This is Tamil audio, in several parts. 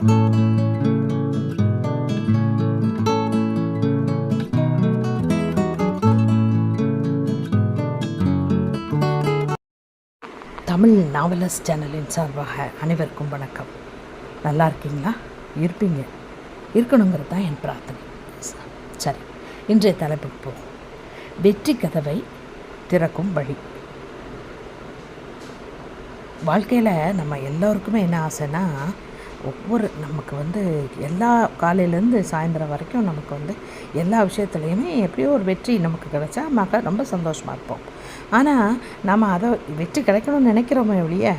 தமிழ் நாவலஸ் சேனலின் சார்பாக அனைவருக்கும் வணக்கம். நல்லா இருக்கீங்களா? இருப்பீங்க. இருக்கணுங்கிறது தான் என் பிரார்த்தனை. சரி இன்றைய தலைப்புக்கு போகும் வெற்றி கதவை திறக்கும் வழி. வாழ்க்கையில் நம்ம எல்லோருக்குமே என்ன ஆசைன்னா ஒவ்வொரு நமக்கு வந்து எல்லா காலையிலேருந்து சாயந்தரம் வரைக்கும் நமக்கு வந்து எல்லா விஷயத்துலையுமே எப்படியோ ஒரு வெற்றி நமக்கு கிடைச்சா மக ரொம்ப சந்தோஷமாக இருப்போம். ஆனால் நம்ம அதை வெற்றி கிடைக்கணும்னு நினைக்கிறோமே ஒழிய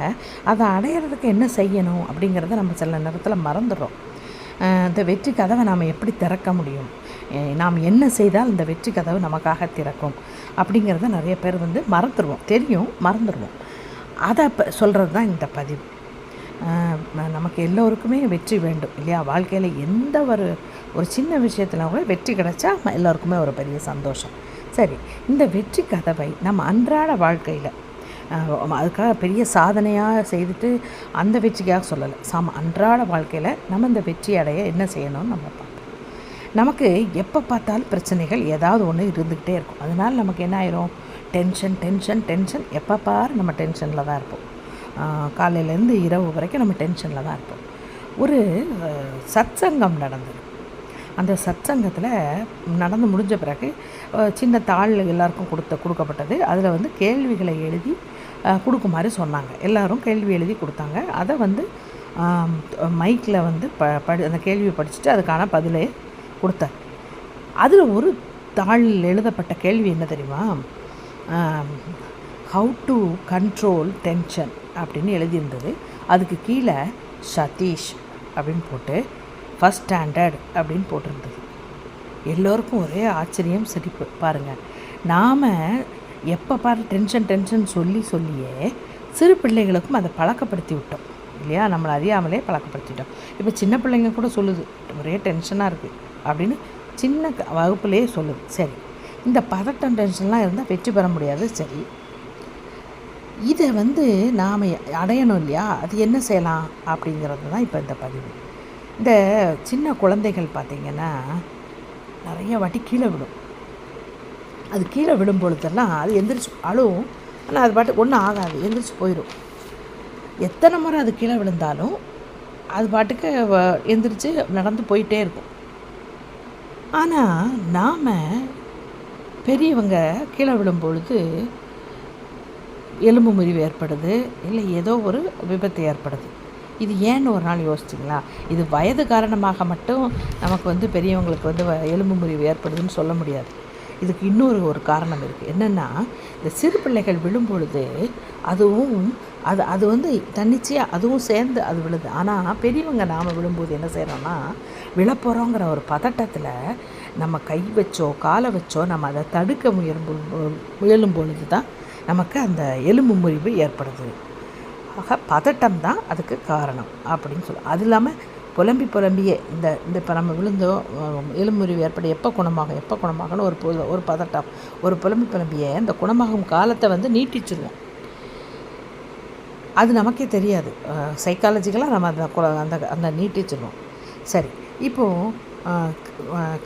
அதை அடையிறதுக்கு என்ன செய்யணும் அப்படிங்கிறத நம்ம சில நேரத்தில் மறந்துடுறோம். இந்த வெற்றி கதவை நாம் எப்படி திறக்க முடியும்? நாம் என்ன செய்தால் இந்த வெற்றி கதவு நமக்காக திறக்கும்? அப்படிங்கிறத நிறைய பேர் வந்து மறந்துடுவோம் தெரியும் மறந்துடுவோம் அதை சொல்கிறது தான் இந்த பதிவு. நமக்கு எல்லோருக்குமே வெற்றி வேண்டும் இல்லையா? வாழ்க்கையில் எந்த ஒரு ஒரு சின்ன விஷயத்தில் கூட வெற்றி கிடைச்சா எல்லோருக்குமே எல்லாருக்குமே ஒரு பெரிய சந்தோஷம். சரி இந்த வெற்றி கதவை நம்ம அன்றாட வாழ்க்கையில் அதுக்காக பெரிய சாதனையாக செய்துட்டு அந்த வெற்றிக்காக சொல்லலை. சாம அன்றாட வாழ்க்கையில் நம்ம இந்த வெற்றி அடைய என்ன செய்யணும்னு நம்ம பார்ப்போம். நமக்கு எப்போ பார்த்தாலும் பிரச்சனைகள் ஏதாவது ஒன்று இருந்துக்கிட்டே இருக்கும். அதனால் நமக்கு என்ன ஆயிரும்? டென்ஷன் டென்ஷன் டென்ஷன் எப்போ பாரு நம்ம டென்ஷனில் தான் இருப்போம். காலையிலேருந்து இரவு வரைக்கும் நம்ம டென்ஷனில் தான் இருப்போம். ஒரு சத்சங்கம் நடந்தது. அந்த சத்சங்கத்தில் நடந்து முடிஞ்ச பிறகு சின்ன தாள் எல்லாருக்கும் கொடுத்த கொடுக்கப்பட்டது. அதில் வந்து கேள்விகளை எழுதி கொடுக்குமாறு சொன்னாங்க. எல்லோரும் கேள்வி எழுதி கொடுத்தாங்க. அதை வந்து மைக்கில் வந்து ப படி அந்த கேள்வியை படிச்சுட்டு அதுக்கான பதிலை கொடுத்தார். அதில் ஒரு தாளில் எழுதப்பட்ட கேள்வி என்ன தெரியுமா? ஹவு டு கண்ட்ரோல் டென்ஷன் அப்படின்னு எழுதியிருந்தது. அதுக்கு கீழே சதீஷ் அப்படின்னு போட்டு ஃபஸ்ட் ஸ்டாண்டர்ட் அப்படின்னு போட்டிருந்தது. எல்லோருக்கும் ஒரே ஆச்சரியம் சிரிப்பு. பாருங்கள் நாம் எப்போ பாரு டென்ஷன் டென்ஷன் சொல்லி சொல்லியே சிறு பிள்ளைகளுக்கும் அதை பழக்கப்படுத்தி விட்டோம். இல்லையா? நம்மளை அறியாமலே பழக்கப்படுத்திட்டோம். இப்போ சின்ன பிள்ளைங்க கூட சொல்லுது ஒரே டென்ஷனாக இருக்குது அப்படின்னு சின்ன க- வகுப்புலேயே சொல்லுது. சரி இந்த பதட்டம் டென்ஷன்லாம் இருந்தால் வெற்றி பெற முடியாது. சரி இதை வந்து நாம் அடையணும் இல்லையா? அது என்ன செய்யலாம் அப்படிங்கிறது தான் இப்போ இந்த பதிவு. இந்த சின்ன குழந்தைகள் பார்த்திங்கன்னா நிறைய வாட்டி கீழே விடும் அது கீழே விடும் பொழுதெல்லாம் அது எந்திரிச்சு அழுவும் ஆனால் அது பாட்டு ஒன்றும் ஆகாது. எந்திரிச்சு போயிடும். எத்தனை முறை அது கீழே விழுந்தாலும் அது பாட்டுக்கு வ- எந்திரிச்சு நடந்து போயிட்டே இருக்கும். ஆனால் நாம் பெரியவங்க கீழே விழும்பொழுது எலும்பு முறிவு ஏற்படுது இல்லை ஏதோ ஒரு விபத்து ஏற்படுது. இது ஏன்னு ஒரு நாள் யோசிச்சிங்களா? இது வயது காரணமாக மட்டும் நமக்கு வந்து பெரியவங்களுக்கு வந்து வ- எலும்பு முறிவு ஏற்படுதுன்னு சொல்ல முடியாது. இதுக்கு இன்னொரு ஒரு காரணம் இருக்குது என்னென்னா இந்த சிறு பிள்ளைகள் விழும்பொழுது அதுவும் அது அது வந்து தன்னிச்சையாக அதுவும் சேர்ந்து அது விழுது. ஆனால் பெரியவங்க நாம் விழும்போது என்ன செய்கிறோன்னா விழப்போகிறோங்கிற ஒரு பதட்டத்தில் நம்ம கை வச்சோ காலை வச்சோ நம்ம அதை தடுக்க முயலும் முயலும் பொழுது தான் நமக்கு அந்த எலும்பு முறிவு ஏற்படுது. ஆக பதட்டம் தான் அதுக்கு காரணம் அப்படின்னு சொல்லு அது இல்லாமல் புலம்பி புலம்பியே இந்த இந்த இப்போ நம்ம விழுந்தோம் அஹ், எலும்பு முறிவு ஏற்பட எப்போ குணமாகும் எப்போ குணமாகும்னு ஒரு ஒரு பதட்டம் ஒரு புலம்பி புலம்பியே அந்த குணமாகும் காலத்தை வந்து நீட்டிச்சிருவோம். அது நமக்கே தெரியாது. சைக்காலஜிக்கலாக நம்ம அந்த கு- அந்த அந்த நீட்டிச்சிருவோம். சரி இப்போது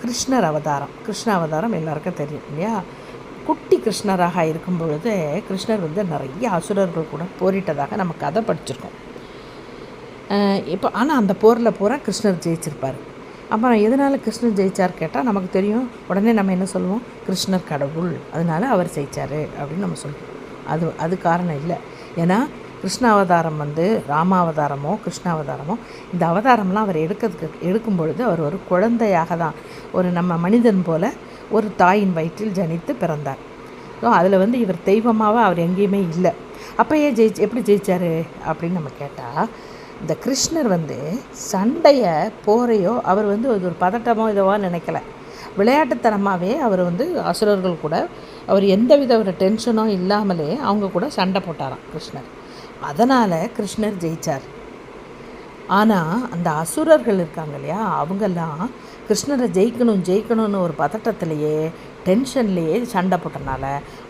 கிருஷ்ணர் அவதாரம் கிருஷ்ண அவதாரம் எல்லாருக்கும் தெரியும் இல்லையா? குட்டி கிருஷ்ணராக இருக்கும் பொழுது கிருஷ்ணர் வந்து நிறைய அசுரர்கள் கூட போரிட்டதாக நம்ம கதை படிச்சிருக்கோம். இப்போ ஆனால் அந்த போரில் பூரா கிருஷ்ணர் ஜெயிச்சிருப்பார். அப்புறம் எதனால் கிருஷ்ணர் ஜெயிச்சார் கேட்டால் நமக்கு தெரியும். உடனே நம்ம என்ன சொல்லுவோம்? கிருஷ்ணர் கடவுள். அதனால அவர் ஜெயிச்சார் அப்படின்னு நம்ம சொல்லுவோம் அது அது காரணம் இல்லை. ஏன்னா கிருஷ்ணாவதாரம் வந்து ராமாவதாரமோ கிருஷ்ணாவதாரமோ இந்த அவதாரம்லாம் அவர் எடுக்கிறதுக்கு எடுக்கும் பொழுது அவர் ஒரு குழந்தையாக தான் ஒரு நம்ம மனிதன் போல் ஒரு தாயின் வயிற்றில் ஜனித்து பிறந்தார். ஸோ அதில் வந்து இவர் தெய்வமாகவே அவர் எங்கேயுமே இல்லை. அப்போ ஏன் ஜெயிச்சு எப்படி ஜெயிச்சாரு அப்படின்னு நம்ம கேட்டால் இந்த கிருஷ்ணர் வந்து சண்டையை போரையோ அவர் வந்து அது ஒரு பதட்டமோ இதுவோ நினைக்கல. விளையாட்டுத்தனமாகவே அவர் வந்து அசுரர்கள் கூட அவர் எந்தவித ஒரு டென்ஷனோ இல்லாமலே அவங்க கூட சண்டை போட்டாராம் கிருஷ்ணர். அதனால் கிருஷ்ணர் ஜெயிச்சார். ஆனால் அந்த அசுரர்கள் இருக்காங்க இல்லையா அவங்கெல்லாம் கிருஷ்ணரை ஜெயிக்கணும் ஜெயிக்கணும்னு ஒரு பதட்டத்திலேயே டென்ஷன்லேயே சண்டை போட்டனால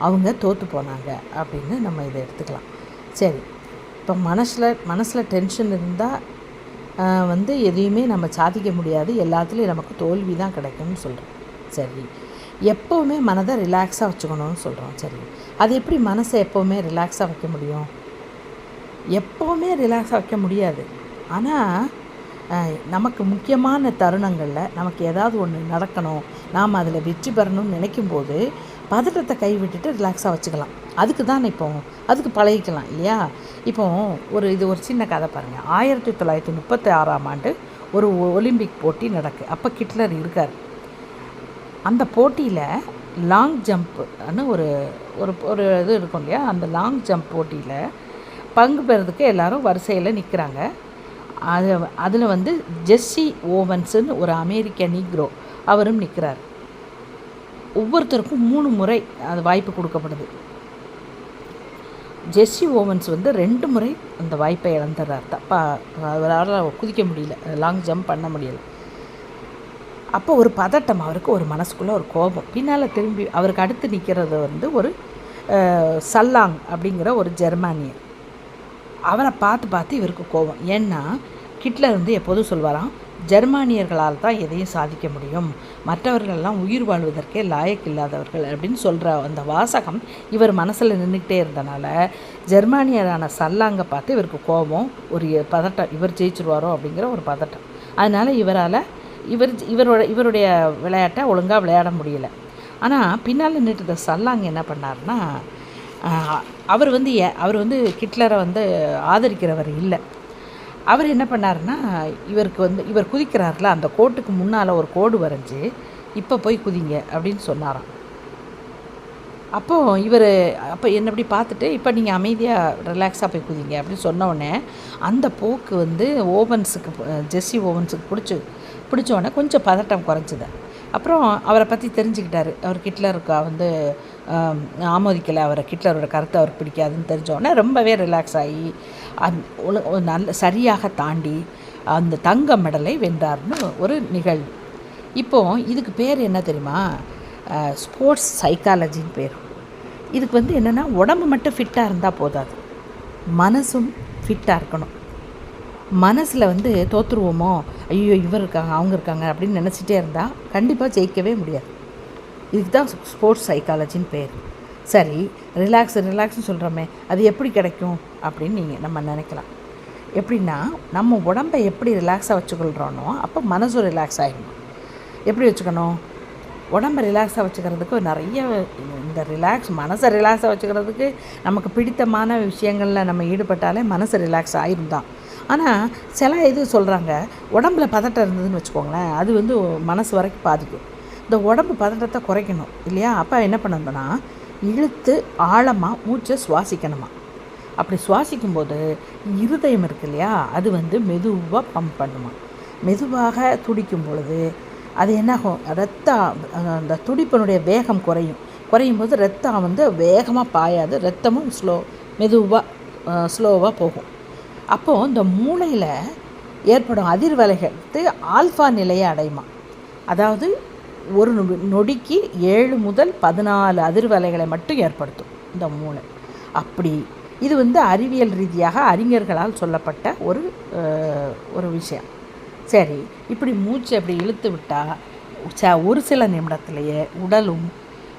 அவங்க தோற்று போனாங்க அப்படின்னு நம்ம இதை எடுத்துக்கலாம். சரி இப்போ மனசில் மனசில் டென்ஷன் இருந்தால் வந்து எதையுமே நம்ம சாதிக்க முடியாது. எல்லாத்துலேயும் நமக்கு தோல்வி தான் கிடைக்கும்னு சொல்கிறோம் சரி எப்போவுமே மனதை ரிலாக்ஸாக வச்சுக்கணும்னு சொல்கிறோம் சரி அது எப்படி மனசை எப்போவுமே ரிலாக்ஸாக வைக்க முடியும்? எப்போவுமே ரிலாக்ஸாக வைக்க முடியாது. ஆனால் நமக்கு முக்கியமான தருணங்களில் நமக்கு ஏதாவது ஒன்று நடக்கணும் நாம் அதில் வெற்றி பெறணும்னு நினைக்கும்போது பதட்டத்தை கைவிட்டுட்டு ரிலாக்ஸாக வச்சுக்கலாம். அதுக்கு தான் இப்போ அதுக்கு பழகிக்கலாம் இல்லையா? இப்போ ஒரு இது ஒரு சின்ன கதை பாருங்கள் ஆயிரத்தி தொள்ளாயிரத்தி முப்பத்தி ஆறாம் ஆண்டு ஒரு ஒலிம்பிக் போட்டி நடக்கு. அப்போ கிட்லர் இருக்கார். அந்த போட்டியில் லாங் ஜம்ப்னு ஒரு ஒரு ஒரு இது இருக்கும் இல்லையா? அந்த லாங் ஜம்ப் போட்டியில் பங்கு பெறதுக்கு எல்லாரும் வரிசையில் நிற்கிறாங்க அது அதில் வந்து ஜெஸ்ஸி ஓவன்ஸுன்னு ஒரு அமெரிக்க நீக்ரோ அவரும் நிற்கிறார் ஒவ்வொருத்தருக்கும் மூணு முறை அது வாய்ப்பு கொடுக்கப்படுது. ஜெஸ்ஸி ஓவன்ஸ் வந்து ரெண்டு முறை அந்த வாய்ப்பை இழந்துடுறார் தப்பா அவரால் குதிக்க முடியல. லாங் ஜம்ப் பண்ண முடியல. அப்போ ஒரு பதட்டம் அவருக்கு ஒரு மனசுக்குள்ளே ஒரு கோபம். பின்னால் திரும்பி அவருக்கு அடுத்து நிற்கிறது வந்து ஒரு சல்லாங் அப்படிங்கிற ஒரு ஜெர்மானியர். அவரை பார்த்து பார்த்து இவருக்கு கோபம். ஏன்னா ஹிட்லர் வந்து எப்போதும் சொல்வாராம் ஜெர்மானியர்களால் தான் எதையும் சாதிக்க முடியும். மற்றவர்களெல்லாம் உயிர் வாழ்வதற்கே லாயக்கில்லாதவர்கள் அப்படின்னு சொல்கிற அந்த வாசகம் இவர் மனசில் நின்றுக்கிட்டே இருந்தனால ஜெர்மானியரான சல்லாங்கை பார்த்து இவருக்கு கோபம் ஒரு பதட்டம் இவர் ஜெயிச்சிருவாரோ? அப்படிங்கிற ஒரு பதட்டம். அதனால் இவரால் இவர் இவரோட இவருடைய விளையாட்டை ஒழுங்காக விளையாட முடியல. ஆனால் பின்னால் நின்றுட்டு சல்லாங் என்ன பண்ணாருன்னா அவர் வந்து அவர் வந்து ஹிட்லரை வந்து ஆதரிக்கிறவர் இல்லை. அவர் என்ன பண்ணாருன்னா இவருக்கு வந்து இவர் குதிக்கிறார்ல அந்த கோட்டுக்கு முன்னால் ஒரு கோடு வரைஞ்சி இப்போ போய் குதிங்க அப்படின்னு சொன்னாராம். அப்போ இவர் அப்போ என்ன அப்படி பார்த்துட்டு இப்போ நீங்கள் அமைதியாக ரிலாக்ஸாக போய் குதிங்க அப்படின்னு சொன்னோடனே அந்த போக்கு வந்து ஓவன்ஸுக்கு ஜெஸ்ஸி ஓவன்ஸுக்கு பிடிச்சி பிடிச்சோடனே கொஞ்சம் பதட்டம் குறைஞ்சிதான் அப்புறம் அவரை பற்றி தெரிஞ்சுக்கிட்டாரு. அவர் ஹிட்லருக்கு வந்து ஆமோதிக்கலை. அவரை ஹிட்லரோட கருத்தை அவருக்கு பிடிக்காதுன்னு தெரிஞ்சோடனே ரொம்பவே ரிலாக்ஸ் ஆகி அந் நல்ல சரியாக தாண்டி அந்த தங்க மெடலை வென்றார்னு ஒரு நிகழ்வு. இப்போ இதுக்கு பேர் என்ன தெரியுமா? ஸ்போர்ட்ஸ் சைக்காலஜின்னு பேர். இதுக்கு வந்து என்னென்னா உடம்பு மட்டும் ஃபிட்டாக இருந்தால் போதாது. மனசும் ஃபிட்டாக இருக்கணும். மனசில் வந்து தோற்றுருவோமோ ஐயோ இவர் இருக்காங்க அவங்க இருக்காங்க அப்படின்னு நினச்சிட்டே இருந்தால் கண்டிப்பாக ஜெயிக்கவே முடியாது. இதுக்கு தான் ஸ்போர்ட்ஸ் சைக்காலஜின்னு பேர். சரி ரிலாக்ஸ் ரிலாக்ஸ்னு சொல்கிறோமே அது எப்படி கிடைக்கும் அப்படின்னு நீங்கள் நம்ம நினைக்கலாம். எப்படின்னா நம்ம உடம்பை எப்படி ரிலாக்ஸாக வச்சுக்கொள்கிறோனோ அப்போ மனசும் ரிலாக்ஸ் ஆகிடும் எப்படி வச்சுக்கணும்? உடம்பை ரிலாக்ஸாக வச்சுக்கிறதுக்கு நிறைய இந்த ரிலாக்ஸ் மனசை ரிலாக்ஸாக வச்சுக்கிறதுக்கு நமக்கு பிடித்தமான விஷயங்களில் நம்ம ஈடுபட்டாலே மனசு ரிலாக்ஸ் ஆகிடும் தான் ஆனால் சில இது சொல்கிறாங்க உடம்புல பதட்டம் இருந்ததுன்னு வச்சுக்கோங்களேன் அது வந்து மனசு வரைக்கும் பாதிக்கும். இந்த உடம்பு பதட்டத்தை குறைக்கணும் இல்லையா? அப்போ என்ன பண்ணணும்னா இழுத்து ஆழமாக மூச்சை சுவாசிக்கணுமா? அப்படி சுவாசிக்கும்போது இருதயம் இருக்கு இல்லையா? அது வந்து மெதுவாக பம்ப் பண்ணுமா? மெதுவாக துடிக்கும் பொழுது அது என்னாகும்? ரத்தம் அந்த துடிப்பினுடைய வேகம் குறையும். குறையும் போது ரத்தம் வந்து வேகமாக பாயாது ரத்தமும் ஸ்லோ மெதுவாக ஸ்லோவாக போகும். அப்போது இந்த மூளையில் ஏற்படும் அதிர்வலைகளுக்கு ஆல்ஃபா நிலையை அடையுமா? அதாவது ஒரு நொடிக்கு ஏழு முதல் பதினாலு அதிர்வலைகளை மட்டும் ஏற்படுத்தும் இந்த மூளை. அப்படி இது வந்து அறிவியல் ரீதியாக அறிஞர்களால் சொல்லப்பட்ட ஒரு ஒரு விஷயம். சரி இப்படி மூச்சு அப்படி இழுத்து விட்டால் ச ஒரு சில நிமிடத்துலேயே உடலும்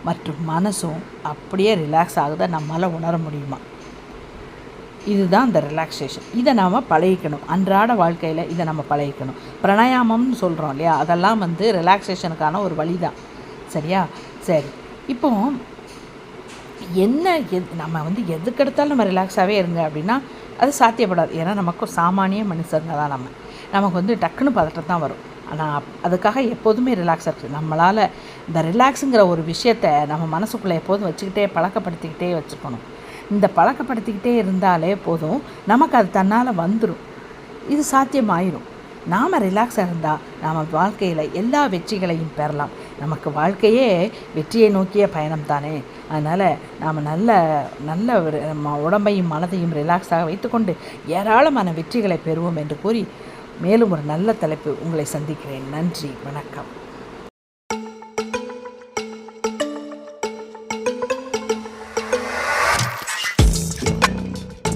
மற்றும் மனசும் அப்படியே ரிலாக்ஸ் ஆகுதை நம்மளால் உணர முடியுமா? இதுதான் அந்த ரிலாக்ஸேஷன் இதை நாம் பழகிக்கணும். அன்றாட வாழ்க்கையில் இதை நம்ம பழகிக்கணும். பிராணாயாமம்னு சொல்கிறோம் இல்லையா? அதெல்லாம் வந்து ரிலாக்ஸேஷனுக்கான ஒரு வழி தான் சரியா? சரி. இப்போ என்ன எது நம்ம வந்து எதுக்கெடுத்தாலும் நம்ம ரிலாக்ஸாகவே இருங்க அப்படின்னா அது சாத்தியப்படாது. ஏன்னா நமக்கு சாமானிய மனுஷங்க தான் நம்ம. நமக்கு வந்து டக்குன்னு பதட்டம் தான் வரும். ஆனால் அதுக்காக எப்போதுமே ரிலாக்ஸ் இருக்குது நம்மளால் இந்த ரிலாக்ஸுங்கிற ஒரு விஷயத்தை நம்ம மனசுக்குள்ளே எப்போதும் வச்சுக்கிட்டே பழக்கப்படுத்திக்கிட்டே வச்சுக்கணும். இந்த பழக்கப்படுத்திக்கிட்டே இருந்தாலே போதும். நமக்கு அது தன்னால் வந்துடும் இது சாத்தியமாயிரும். நாம் ரிலாக்ஸாக இருந்தால் நாம் வாழ்க்கையில் எல்லா வெற்றிகளையும் பெறலாம். நமக்கு வாழ்க்கையே வெற்றியை நோக்கிய பயணம் தானே அதனால் நாம் நல்ல நல்ல ஒரு நம்ம உடம்பையும் மனதையும் ரிலாக்ஸாக வைத்துக்கொண்டு ஏராளமான வெற்றிகளை பெறுவோம் என்று கூறி மேலும் ஒரு நல்ல தலைப்பு உங்களை சந்திக்கிறேன். நன்றி. வணக்கம்.